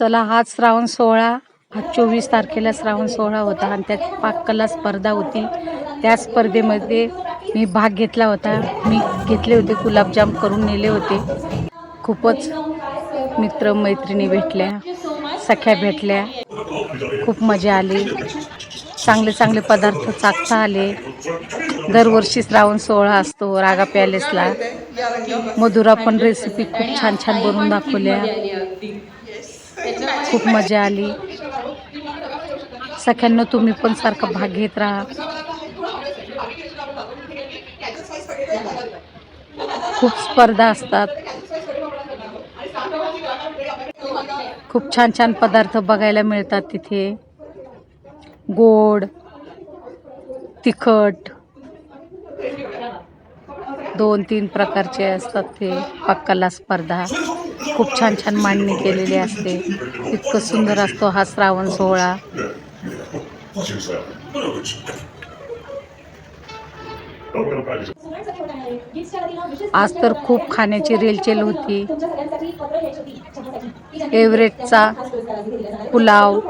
चला हाच श्रावण सोहळा. हा चोवीस तारखेला श्रावण सोहळा होता आणि त्यात पाककला स्पर्धा होती. त्या स्पर्धेमध्ये मी भाग घेतला होता. मी घेतले होते गुलाबजाम करून नेले होते. खूपच मित्र मैत्रिणी भेटल्या सख्या भेटल्या. खूप मजा आली. चांगले चांगले पदार्थ चाखता आले. दरवर्षी श्रावण सोहळा असतो रागा पॅलेसला. मधुरा पण रेसिपी खूप छान छान बनवून दाखवल्या. खूप मजा आली. सख्यांना तुम्ही पण सारखा भाग घेत राहा. खूप स्पर्धा असतात. खूप छान छान पदार्थ बघायला मिळतात तिथे. गोड तिखट दोन तीन प्रकारचे असतात ते पक्कला स्पर्धा. खूप छान छान मांडणी केलेली असते. इतकं सुंदर असतो हा श्रावण सोहळा. आज तर खूप खाण्याची रेलचेल होती. एव्हरेस्टचा पुलाव.